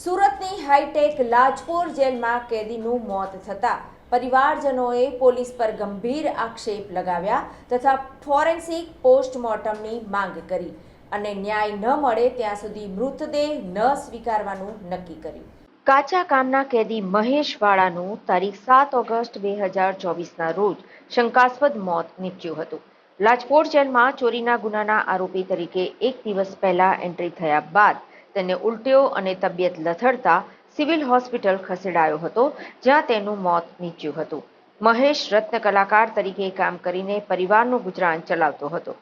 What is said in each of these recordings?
સુરતની હાઈટેક લાજપોર જેલમાં કેદીનું મોત થતાં પરિવારજનોએ પોલીસ પર ગંભીર આક્ષેપ લગાવ્યા તથા ફોરેન્સિક પોસ્ટમોર્ટમની માંગ કરી અને ન્યાય ન મળે ત્યાં સુધી મૃતદેહ ન સ્વીકારવાનું નક્કી કર્યું. કાચા કામના કેદી મહેશ વાળાનું તારીખ સાત ઓગસ્ટ બે હજાર ચોવીસના રોજ શંકાસ્પદ મોત નીપજ્યું હતું. લાજપોર જેલમાં ચોરીના ગુનાના આરોપી તરીકે એક દિવસ પહેલા એન્ટ્રી થયા બાદ તેને ઉલટીઓ અને તબિયત લથડતા સિવિલ હોસ્પિટલ ખસેડાયો હતો, જ્યાં તેનું મોત નીપજ્યું હતું. મહેશ રત્ન કલાકાર તરીકે કામ કરીને પરિવારનું ગુજરાન ચલાવતો હતો.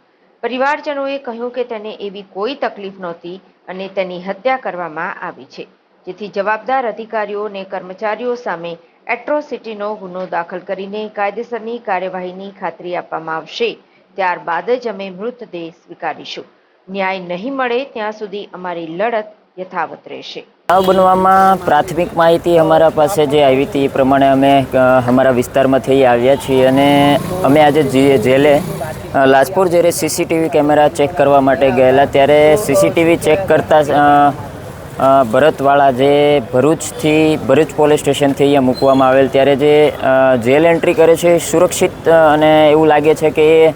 પરિવારજનોએ કહ્યું કે તેને એવી કોઈ તકલીફ નહોતી અને તેની હત્યા કરવામાં આવી છે. જેથી જવાબદાર અધિકારીઓ અને કર્મચારીઓ સામે એટ્રોસિટીનો ગુનો દાખલ કરીને કાયદેસરની કાર્યવાહીની ખાતરી આપવામાં આવશે. ત્યારબાદ જ અમે મૃતદેહ સ્વીકારીશું. ન્યાય નહીં મળે, ત્યાં સુધી અમારી લડત યથાવત રહેશે. આ બનવામાં પ્રાથમિક માહિતી અમારા પાસે જે આવી હતી એ પ્રમાણે અમે અમારા વિસ્તારમાં થઈ આવ્યા છીએ અને અમે આજે જેલે લાજપુર જેરે સીસીટીવી કેમેરા ચેક કરવા માટે ગયેલા, ત્યારે સીસીટીવી ચેક કરતા ભરતવાળા જે ભરૂચથી, ભરૂચ પોલીસ સ્ટેશનથી અહીંયા મૂકવામાં આવેલ, ત્યારે જે જેલ એન્ટ્રી કરે છે સુરક્ષિત અને એવું લાગે છે કે એ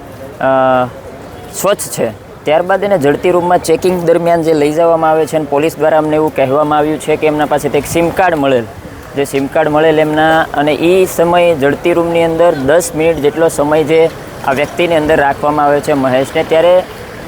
સ્વચ્છ છે. ત્યારબાદ એને જડતી રૂમમાં ચેકિંગ દરમિયાન જે લઈ જવામાં આવે છે અને પોલીસ દ્વારા અમને એવું કહેવામાં આવ્યું છે કે એમના પાસેથી એક સિમ કાર્ડ મળેલ. જે સિમ કાર્ડ મળેલ એમના અને એ સમયે જડતી રૂમની અંદર દસ મિનિટ જેટલો સમય જે આ વ્યક્તિની અંદર રાખવામાં આવે છે મહેશને. ત્યારે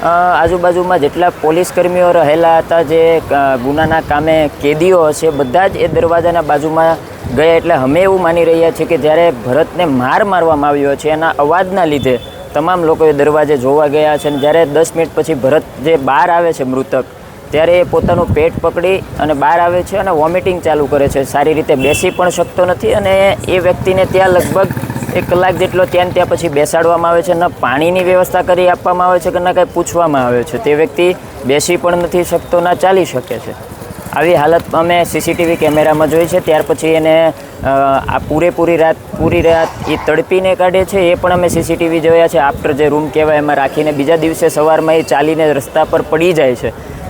આજુબાજુમાં જેટલા પોલીસ કર્મીઓ રહેલા હતા, જે ગુનાના કામે કેદીઓ હશે, બધા જ એ દરવાજાના બાજુમાં ગયા. એટલે અમે એવું માની રહ્યા છીએ કે જ્યારે ભરતને માર મારવામાં આવ્યો છે, એના અવાજના લીધે તમામ લોકોએ દરવાજે જોવા ગયા છે. અને જ્યારે દસ મિનિટ પછી ભરત જે બહાર આવે છે મૃતક, ત્યારે એ પોતાનું પેટ પકડી અને બહાર આવે છે અને વોમિટિંગ ચાલુ કરે છે. સારી રીતે બેસી પણ શકતો નથી અને એ વ્યક્તિને ત્યાં લગભગ એક કલાક જેટલો ત્યાં ત્યાં પછી બેસાડવામાં આવે છે, ન પાણીની વ્યવસ્થા કરી આપવામાં આવે છે કે ન કાંઈ પૂછવામાં આવે છે. તે વ્યક્તિ બેસી પણ નથી શકતો, ના ચાલી શકે છે. આવી હાલત અમે સીસીટીવી કેમેરામાં જોઈ છે. ત્યાર પછી એને આ પૂરેપૂરી રાત, પૂરી રાત એ તડપીને કાઢે છે. એ પણ અમે સીસીટીવી જોયા છે. આફ્ટર જે રૂમ કહેવાય, એમાં રાખીને બીજા દિવસે સવારમાં એ ચાલીને રસ્તા પર પડી જાય છે.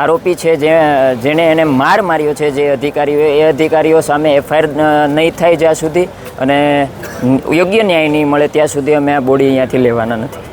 આરોપી છે જે, જેણે એને માર માર્યો છે જે અધિકારીઓ એ અધિકારીઓ સામે એફઆઈઆર નહીં થાય જ્યાં સુધી અને યોગ્ય ન્યાય નહીં મળે ત્યાં સુધી અમે આ બોડી અહીંયાથી લેવાના નથી.